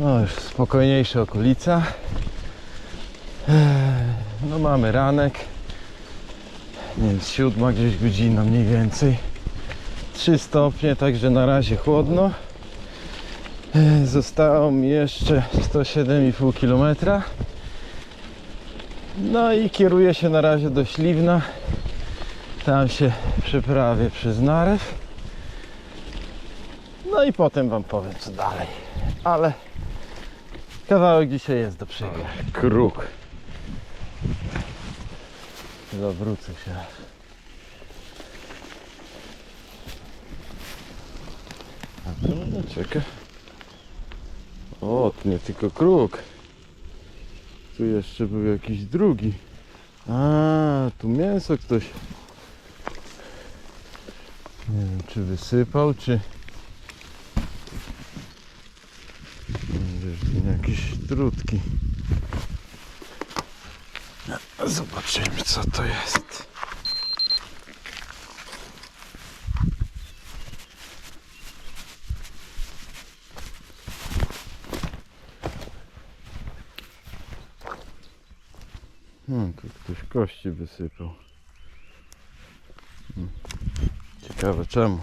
No już spokojniejsza okolica. Eee, No mamy ranek. Nie wiem, siódma gdzieś godzina mniej więcej. 3 stopnie, także na razie chłodno. Eee, Zostało mi jeszcze 107,5 km. No i kieruję się na razie do Śliwna. Tam się przeprawię przez Narew. No i potem wam powiem co dalej. Ale kawałek dzisiaj jest do przejścia. Kruk. Zawrócę się. A tu no czekaj. O, tu nie tylko kruk. Tu jeszcze był jakiś drugi. A, tu mięso ktoś. Nie wiem, czy wysypał, czy. Wiesz, tu jakieś trutki. Zobaczymy, co to jest. Hmm, tu ktoś kości wysypał. Hmm. Ciekawe czemu.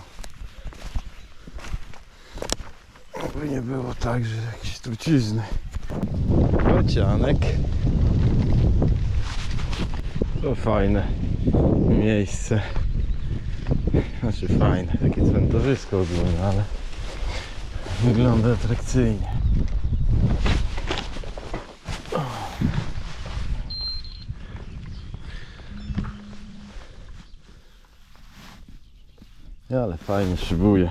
Oby nie było tak, że jakieś trucizny. Bocianek. To fajne miejsce. Znaczy fajne, takie cmentarzysko ogólnie, ale wygląda atrakcyjnie. Ale fajnie szybuje.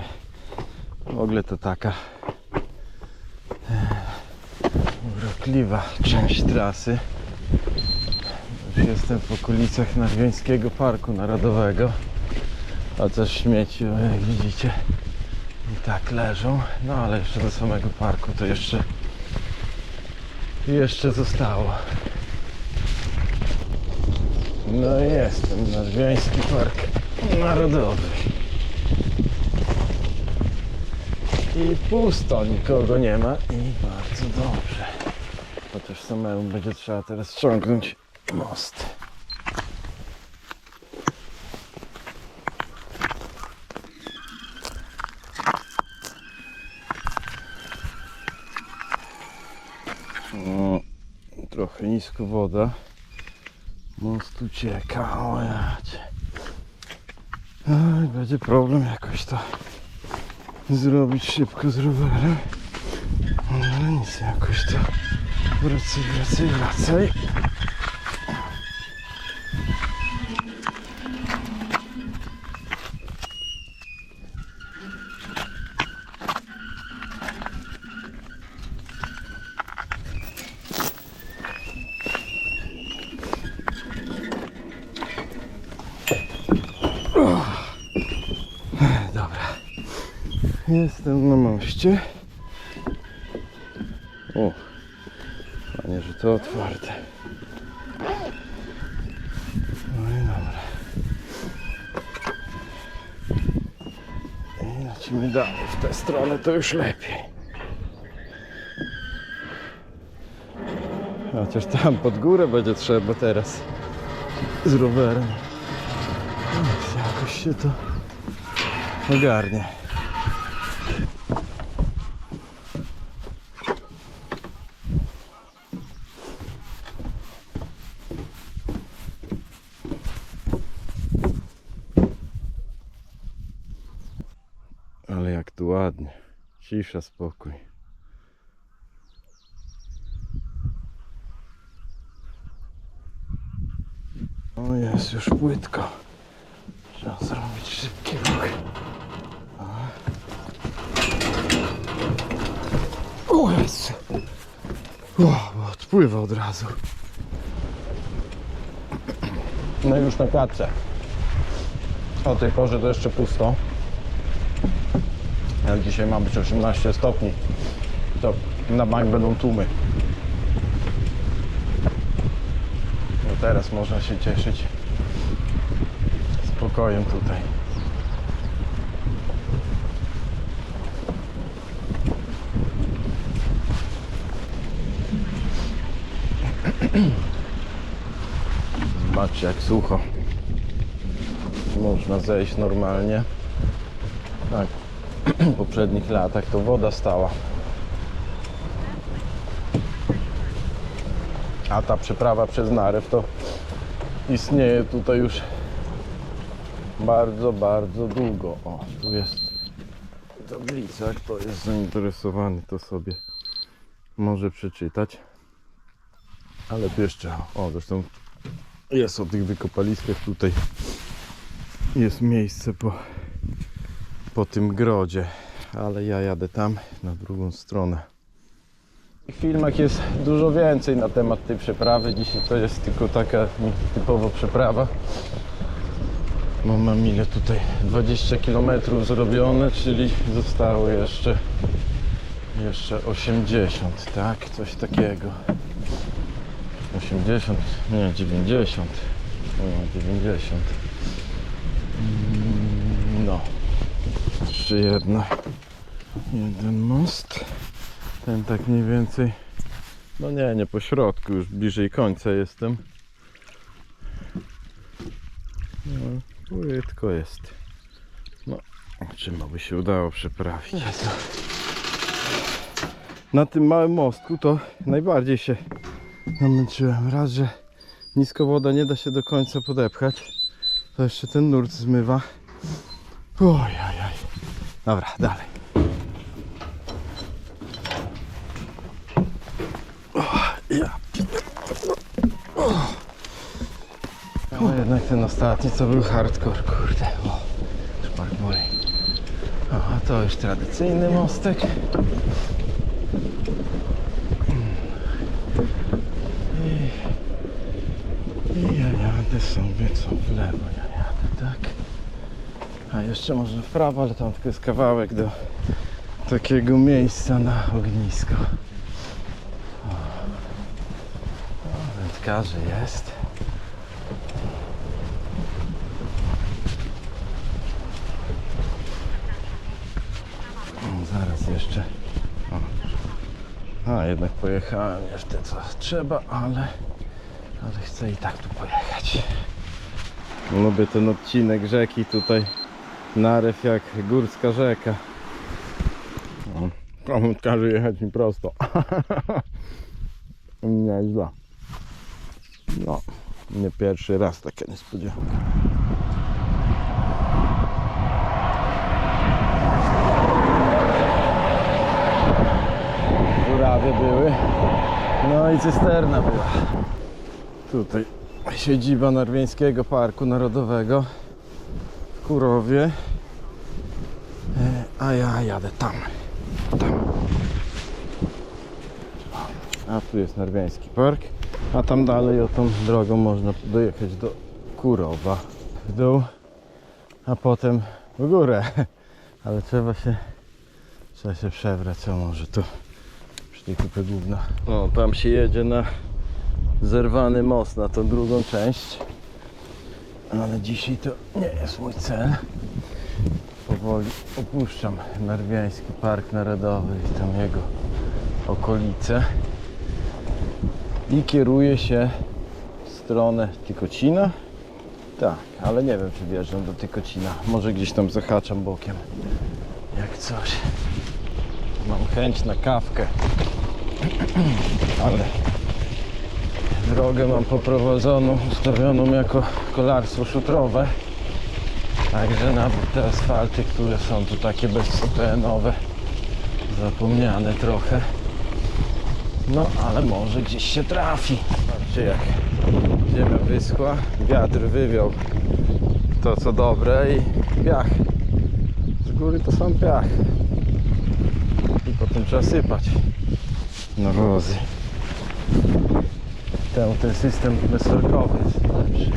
W ogóle to taka część trasy. Już jestem w okolicach Narwiańskiego Parku Narodowego. Chociaż śmieci, o, jak widzicie, i tak leżą. No ale jeszcze do samego parku to jeszcze jeszcze zostało. No jestem, Narwiański Park Narodowy. I pusto, nikogo nie ma i bardzo dobrze. Chociaż samemu będzie trzeba teraz ściągnąć most. Trochę nisko woda. Most ucieka, o jacie. Oj, będzie problem jakoś to zrobić szybko z rowerem. Ale nic, jakoś to wracaj, wracaj, wracaj. Jestem na moście. O, panie, że to otwarte. No i dobra. I lecimy dalej w tę stronę, to już lepiej. Chociaż tam pod górę będzie trzeba teraz z rowerem. Jakoś się to ogarnie. Ale jak tu ładnie. Cisza, spokój. O jest już płytko. Trzeba zrobić szybki ruch. O Jezu. O, odpływa od razu. No już na klatce. O tej porze to jeszcze pusto. Jak dzisiaj ma być 18 stopni, to na bank będą tłumy. No teraz można się cieszyć spokojem tutaj. Zobaczcie jak sucho. Można zejść normalnie. Tak. Poprzednich latach to woda stała. A ta przeprawa przez Narew to istnieje tutaj już bardzo, bardzo długo. O, tu jest tablica. Kto jest zainteresowany, to sobie może przeczytać. Ale tu jeszcze, o zresztą jest o tych wykopaliskach tutaj jest miejsce po, po tym grodzie, ale ja jadę tam na drugą stronę. W filmach jest dużo więcej na temat tej przeprawy. Dzisiaj to jest tylko taka typowo przeprawa. Mam ile tutaj 20 km zrobione, czyli zostało jeszcze jeszcze 80, tak? Coś takiego. 80, nie 90. No, 90. Jeszcze jedna. Jeden most. Ten tak mniej więcej. No nie, nie po środku, już bliżej końca jestem. No, płytko jest. No, czym by się udało przeprawić? Na tym małym mostku to najbardziej się namęczyłem. Raz, że nisko woda nie da się do końca podepchać. To jeszcze ten nurt zmywa. Ojajaj. Dobra, dalej. No jednak ten ostatni to był hardcore, kurde. O, szpark boli. O, a to już tradycyjny mostek. I ja jadę sobie co w lewo, ja jadę tak. A jeszcze może w prawo, ale tam tylko jest kawałek do takiego miejsca na ognisko. O, o wędkarzy jest. Zaraz jeszcze. O. A, jednak pojechałem jeszcze co trzeba, ale ale chcę i tak tu pojechać. Lubię ten odcinek rzeki tutaj. Narew jak górska rzeka. No, komuś każe jechać mi prosto. Nieźle. No, nie pierwszy raz taka niespodzianka. Żurawie były. No i cysterna była. Tutaj siedziba Narwieńskiego Parku Narodowego Kurowie. E, A ja jadę tam. Tam. A tu jest Narwiański Park. A tam dalej o tą drogą można dojechać do Kurowa. W dół, a potem w górę. Ale trzeba się trzeba się przebrać, może tu przy tej kupie główna. O, tam się jedzie na zerwany most na tą drugą część. Ale dzisiaj to nie jest mój cel. Powoli opuszczam Narwiański Park Narodowy i tam jego okolice. I kieruję się w stronę Tykocina. Tak, ale nie wiem czy wjeżdżam do Tykocina. Może gdzieś tam zahaczam bokiem. Jak coś. Mam chęć na kawkę. Ale drogę mam poprowadzoną, ustawioną jako kolarstwo szutrowe. Także nawet te asfalty, które są tu takie bezcenowe, zapomniane trochę. No, ale może gdzieś się trafi. Patrzcie jak ziemia wyschła, wiatr wywiał to co dobre i piach. Z góry to sam piach. I potem trzeba sypać nawozy ten, ten system bezsorkowy jest lepszy.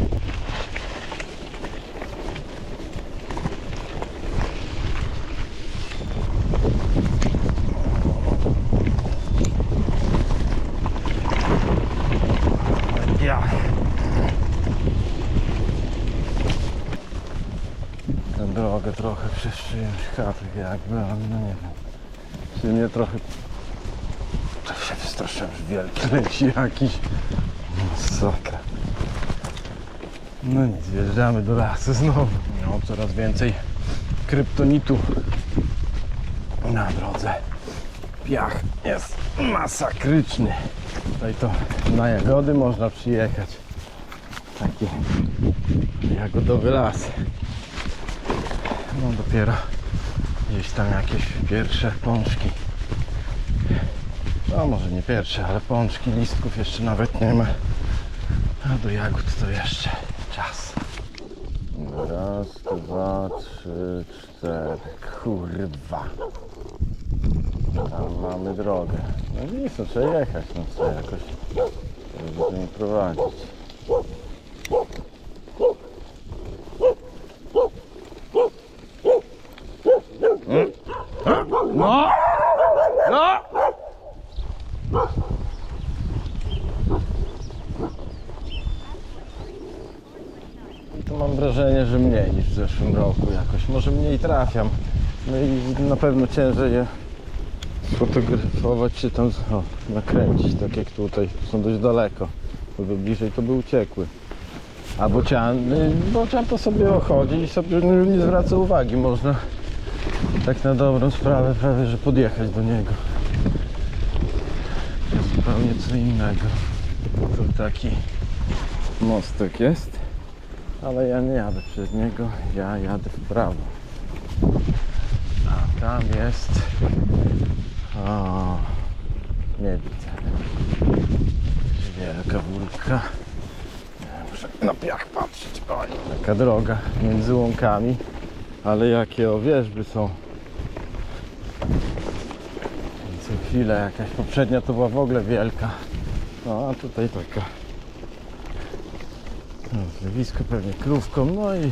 Tę drogę trochę przez czyjąś chatę jakby, ale no nie wiem. Czy mnie trochę to się wystraszyłem, że wielki leci jakiś. Masakra. No nic, wjeżdżamy do lasu znowu. No, coraz więcej kryptonitu na drodze. Piach jest masakryczny. Tutaj to na jagody można przyjechać. Taki jagodowy las. No dopiero gdzieś tam jakieś pierwsze pączki. No może nie pierwsze, ale pączki, listków jeszcze nawet nie ma. A do jagód to jeszcze czas. Raz, dwa, trzy, cztery. Kurwa. Tam mamy drogę. No nic, no trzeba jechać, no trzeba jakoś żeby nie prowadzić. No! No! I to mam wrażenie, że mniej niż w zeszłym roku jakoś. Może mniej trafiam. No i na pewno ciężej je sfotografować czy tam o, nakręcić, tak jak tutaj. Są dość daleko. Gdyby bliżej to by uciekły. A bocian, bocian to sobie chodzi i sobie nie zwraca uwagi. Można tak na dobrą sprawę prawie, że podjechać do niego. To zupełnie co innego. Tu taki mostek jest, ale ja nie jadę przez niego, ja jadę w prawo. A tam jest... O, nie widzę. Wielka wólka. Muszę na piach patrzeć. Oj, taka droga między łąkami. Ale jakie o wierzby są. Co chwilę jakaś poprzednia to była w ogóle wielka. No a tutaj taka. No, zlewisko pewnie krówką, no i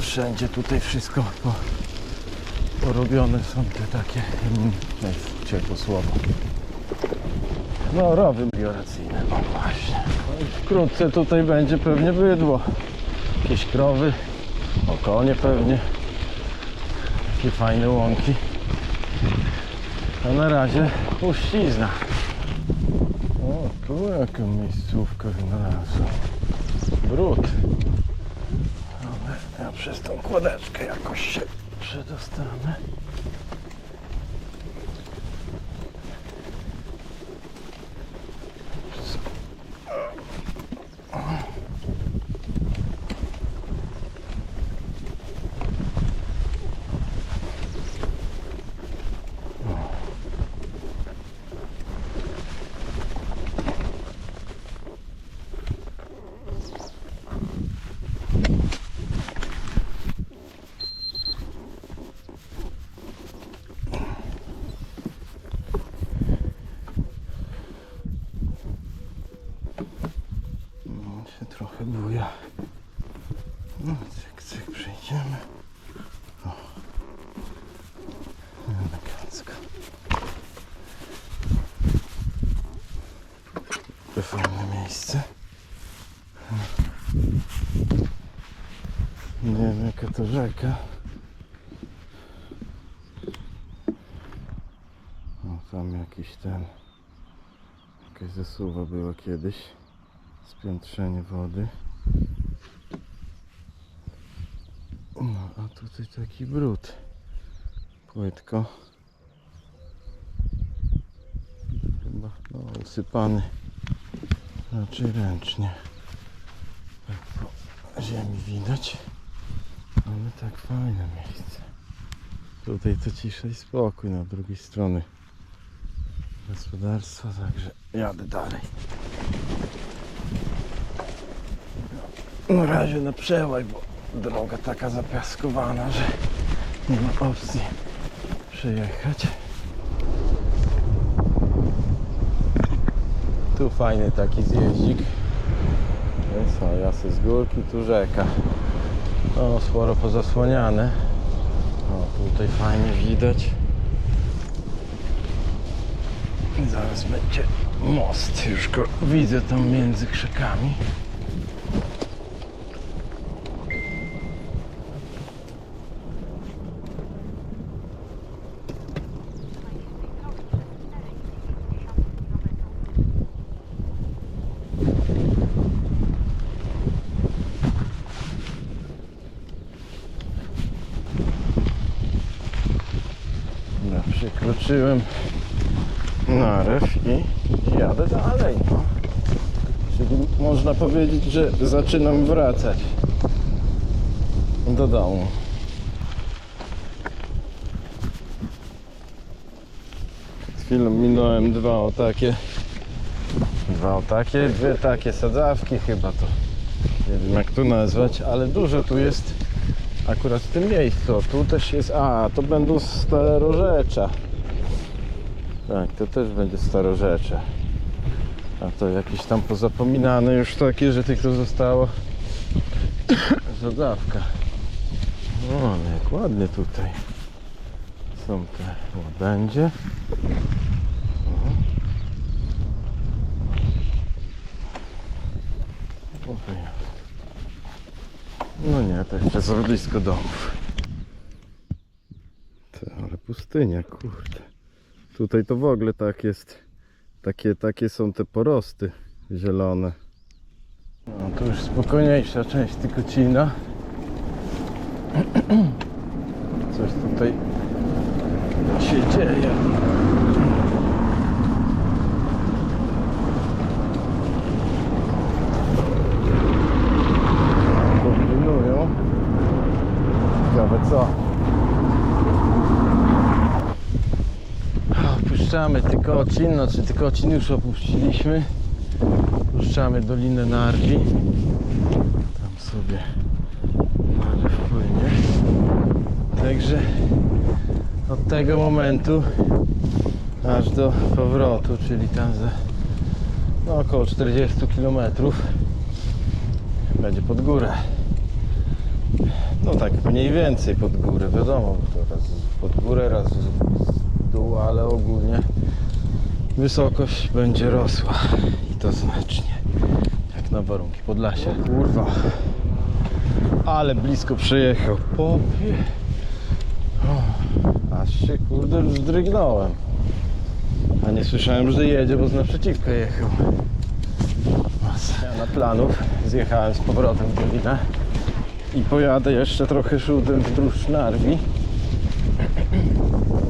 wszędzie tutaj wszystko po, porobione są te takie, mm, ciepło słowo. No rowy melioracyjne, o właśnie. No wkrótce tutaj będzie pewnie bydło. Jakieś krowy, o konie pewnie. Takie fajne łąki. A na razie puścizna. O, tu jaka miejscówka wynalazła. Brud. Ja przez tą kładeczkę jakoś się przedostanę. No, się trochę buja. No, cyk, cyk, przejdziemy. O. Elegancko. To fajne miejsce. Nie wiem jaka to rzeka. O, tam jakiś ten... Jakaś zasuwa była kiedyś spiętrzenie wody. No, a tutaj taki brud. Płytko. Chyba no, usypany raczej ręcznie. Tak po ziemi widać. Ale tak fajne miejsce. Tutaj to cisza i spokój na drugiej stronie gospodarstwa, także jadę dalej. Na razie na przełaj, bo droga taka zapiaskowana, że nie ma opcji przejechać. Tu fajny taki zjeździk. Jest, o, jasy z górki, tu rzeka. O, sporo pozasłaniane. O, tutaj fajnie widać. Zaraz będzie most, już go widzę tam między krzakami. Zakończyłem narew i jadę dalej. No. Czyli można powiedzieć, że zaczynam wracać do domu. Chwilą minąłem dwa o takie dwa o takie, dwie takie sadzawki chyba to nie wiem jak to nazwać, ale dużo tu jest akurat w tym miejscu. Tu też jest, a to będą starorzecze. Tak, to też będzie starorzecze. A to jakieś tam pozapominane już takie, że tylko zostało zadawka. O, ale jak ładnie tutaj są te łabędzie. No nie, to jeszcze za blisko domów. Ty, ale pustynia, kurde. Tutaj to w ogóle tak jest. Takie, takie są te porosty zielone. No tu już spokojniejsza część Tykocina. Coś tutaj się dzieje. Kombinują. Ciekawe co? Opuszczamy Tykocin, znaczy Tykocin już opuściliśmy. Opuszczamy Dolinę Narwi. Tam sobie Narw płynie. Także od tego momentu aż do powrotu, czyli tam za no, około 40 km będzie pod górę. No tak mniej więcej pod górę, wiadomo, bo to raz pod górę, raz dół, ale ogólnie wysokość będzie rosła i to znacznie, jak na warunki Podlasia. Kurwa, ale blisko przyjechał. Popie. O, aż się kurde już zdrygnąłem. A nie słyszałem, że jedzie, bo z naprzeciwka jechał. Ja na planów zjechałem z powrotem w Dolinę i pojadę jeszcze trochę szudem wzdłuż Narwi.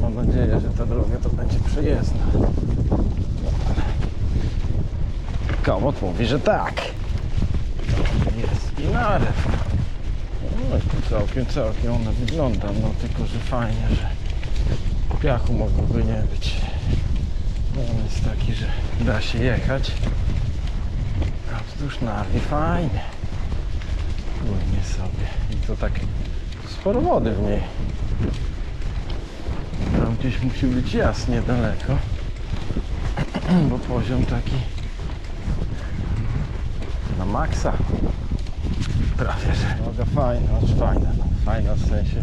Mam nadzieję, że ta droga to będzie przejezdna. Komot mówi, że tak. Jest i narew. No i tu całkiem, całkiem ona wygląda, no tylko, że fajnie, że piachu mogłoby nie być. No on jest taki, że da się jechać. A wzdłuż Narwi fajnie. Płynie sobie. I to tak sporo wody w niej. Tam gdzieś musi być jasnie daleko. Bo poziom taki maksa. Prawie, że droga fajna, znaczy fajna, no, fajna w sensie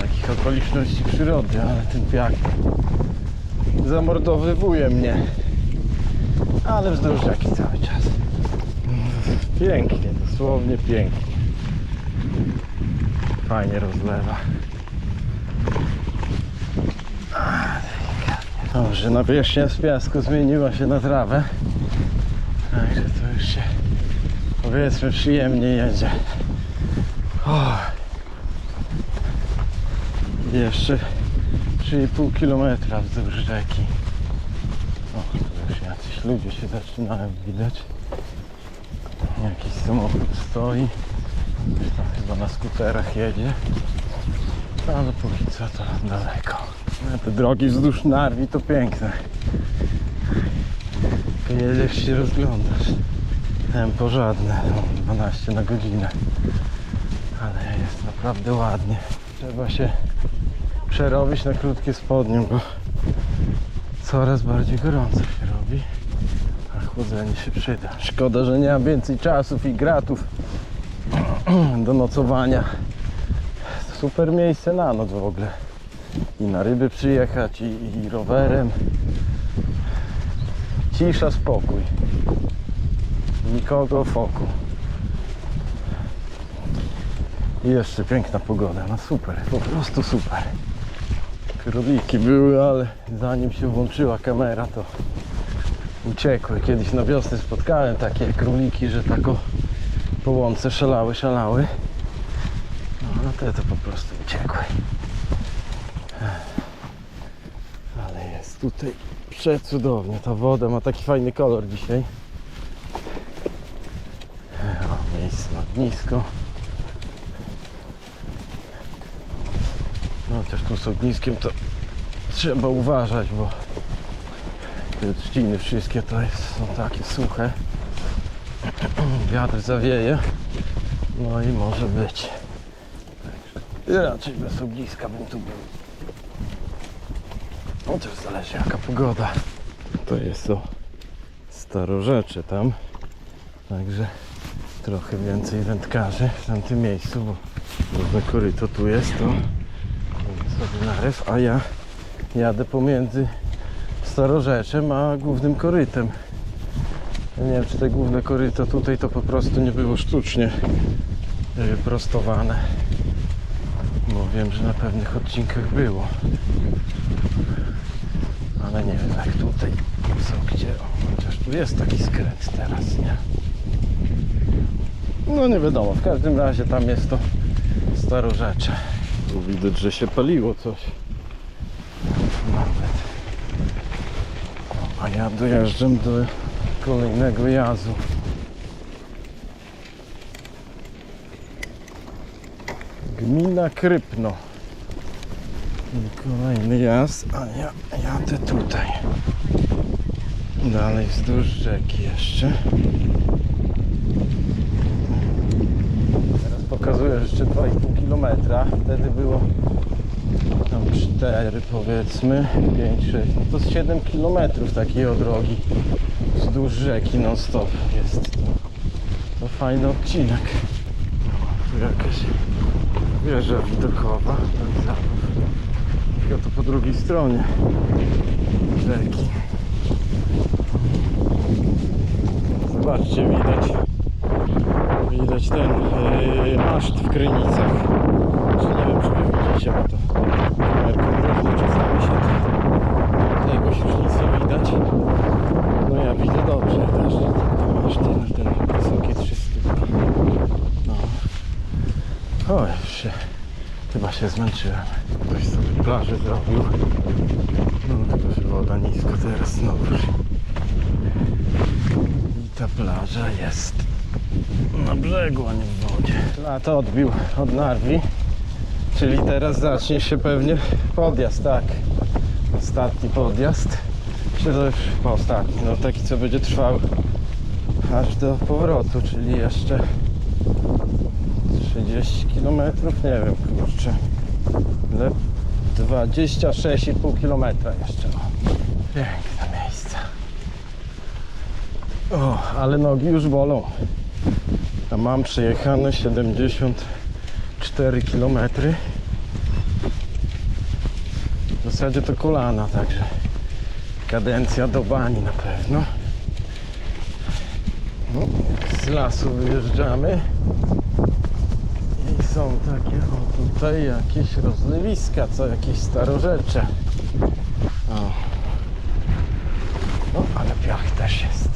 takich okoliczności przyrody, ale ten piach zamordowywuje mnie. Ale wzdłuż rzeki cały czas. Pięknie, dosłownie pięknie. Fajnie rozlewa. Dobrze, nawierzchnia z piasku zmieniła się na trawę. Także to już się powiedzmy przyjemnie jedzie. Jeszcze 3,5 km wzdłuż rzeki. O, tu już jacyś ludzie się zaczynają widać. Jakiś samochód stoi. Tam chyba na skuterach jedzie. Ale póki co to daleko. No, te drogi wzdłuż Narwi to piękne. Jedziesz się rozglądasz. Tempo żadne, no, 12 na godzinę. Ale jest naprawdę ładnie. Trzeba się przerobić na krótkie spodnie, bo coraz bardziej gorąco się robi. A chłodzenie się przyda. Szkoda, że nie mam więcej czasów i gratów do nocowania. Super miejsce na noc w ogóle. I na ryby przyjechać, i, i rowerem. Cisza, spokój. Nikogo wokół. I jeszcze piękna pogoda. No super, po prostu super. Króliki były, ale zanim się włączyła kamera, to uciekły. Kiedyś na wiosnę spotkałem takie króliki, że tak o po łące szalały, szalały. No, te to po prostu uciekły. Ale tutaj przecudownie. Ta woda ma taki fajny kolor dzisiaj. O, miejsce na ognisko. No chociaż tu z ogniskiem to trzeba uważać, bo te trzciny wszystkie to jest, są takie suche. Wiatr zawieje. No i może być. Także raczej bez ogniska bym tu był. No też zależy jaka pogoda. To jest to starorzecze tam. Także trochę więcej wędkarzy w tamtym miejscu, bo różne koryto tu jest, to sobie narew, a ja jadę pomiędzy starorzeczem a głównym korytem. Nie wiem, czy te główne koryto tutaj to po prostu nie było sztucznie y, prostowane. Bo wiem, że na pewnych odcinkach było. Ale nie wiem jak tutaj co gdzie. O, chociaż tu jest taki skręt teraz, nie? No nie wiadomo, w każdym razie tam jest to starorzecze. Tu widać, że się paliło coś. Nawet. A ja dojeżdżam do kolejnego jazu. Gmina Krypno. Kolejny jazd, a ja jadę tutaj. Dalej wzdłuż rzeki jeszcze. Jeszcze 2,5 km. Wtedy było tam 4 powiedzmy, 5, 6, no to z 7 km takiej drogi wzdłuż rzeki non stop jest to. Fajny odcinek. Tu jakaś wieża widokowa. Ja to po drugiej stronie rzeki. Zobaczcie, widać ten yy, maszt w Krynicach. Nie wiem, czy wy widzicie, bo to kamerką drobną czasami się to odległość już nic nie widać. No ja widzę dobrze też, ten maszt ten, ten wysoki 300. No. O, już się, chyba się zmęczyłem. Ktoś sobie plażę zrobił. No tylko, że woda nisko teraz znowu. I ta plaża jest na brzegu, a nie w wodzie. Lato odbił od Narwi, czyli teraz zacznie się pewnie podjazd, tak. Ostatni podjazd. Czy to już po ostatni, no taki co będzie trwał aż do powrotu, czyli jeszcze 30 km, nie wiem, kurczę. Ile? 26,5 km jeszcze. no. Piękne miejsce. O, ale nogi już bolą. A mam przejechane 74 km. W zasadzie to kolana, także kadencja do bani na pewno. No, z lasu wyjeżdżamy. I są takie, o tutaj jakieś rozlewiska, co jakieś starorzecze. O. No, ale piach też jest.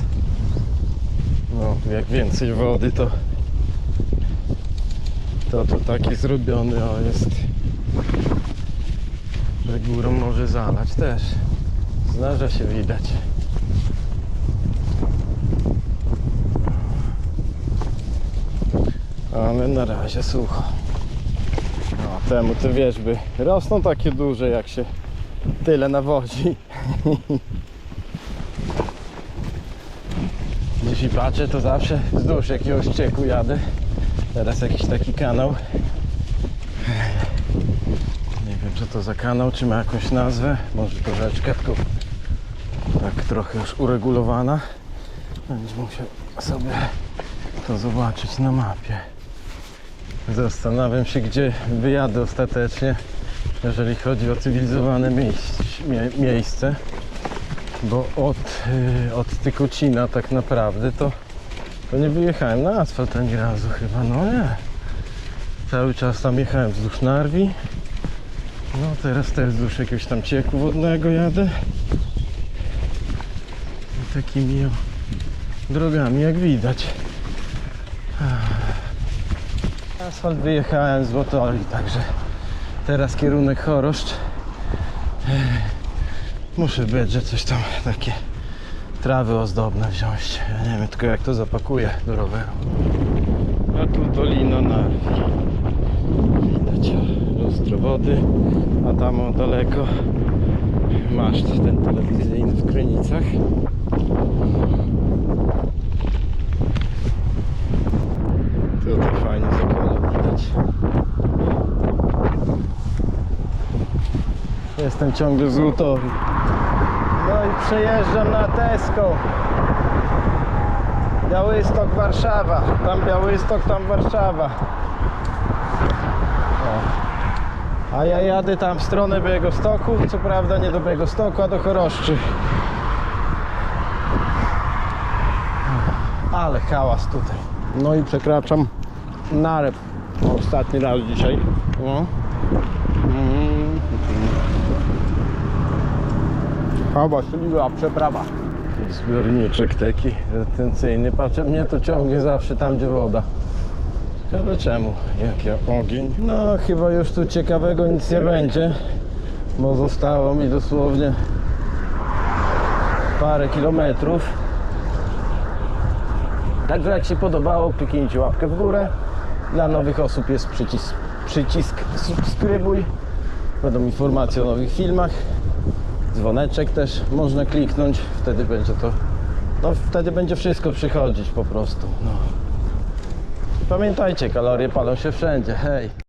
No, jak więcej wody, to to tu taki zrobiony, o jest, że górą może zalać też. Zdarza się widać. Ale na razie sucho. No, temu te wierzby rosną takie duże, jak się tyle nawodzi. Jeśli patrzę, to zawsze wzdłuż jakiegoś cieku jadę. Teraz jakiś taki kanał. Nie wiem co to za kanał, czy ma jakąś nazwę. Może to rzeczka, tylko tak trochę już uregulowana. Będę musiał sobie to zobaczyć na mapie. Zastanawiam się, gdzie wyjadę ostatecznie, jeżeli chodzi o cywilizowane miejsc, mie, miejsce. Bo od, y, od Tykucina tak naprawdę to, to nie wyjechałem na asfalt ani razu chyba, no nie. Cały czas tam jechałem wzdłuż Narwi. No teraz też wzdłuż jakiegoś tam cieku wodnego jadę. I takimi o, drogami jak widać. Asfalt wyjechałem z Wotoli, także teraz kierunek Choroszcz. Muszę być, że coś tam takie trawy ozdobne wziąć. Ja nie wiem tylko jak to zapakuję do roweru. A tu dolina Narwi. Widać lustro wody, a tam o daleko maszt ten telewizyjny w Krynicach. Tutaj fajnie zakolo widać. Jestem ciągle z Lutowi. No i przejeżdżam na Tesco. Białystok, Warszawa. Tam Białystok, tam Warszawa. O. A ja jadę tam w stronę Białegostoku. Co prawda nie do Białegostoku, a do Choroszczy. Ale hałas tutaj. No i przekraczam Nareb. Ostatni raz dzisiaj. No. Chyba śliwa przeprawa. Zbiorniczek taki retencyjny. Patrzę, mnie to ciągnie zawsze tam, gdzie woda. Ciekawe czemu? Jak ja ogień? No, chyba już tu ciekawego nic nie będzie, bo zostało mi dosłownie parę kilometrów. Także jak się podobało, kliknijcie łapkę w górę. Dla nowych osób jest przycisk, przycisk subskrybuj. Będą informacje o nowych filmach dzwoneczek też można kliknąć, wtedy będzie to, no wtedy będzie wszystko przychodzić po prostu, no. Pamiętajcie, kalorie palą się wszędzie, hej!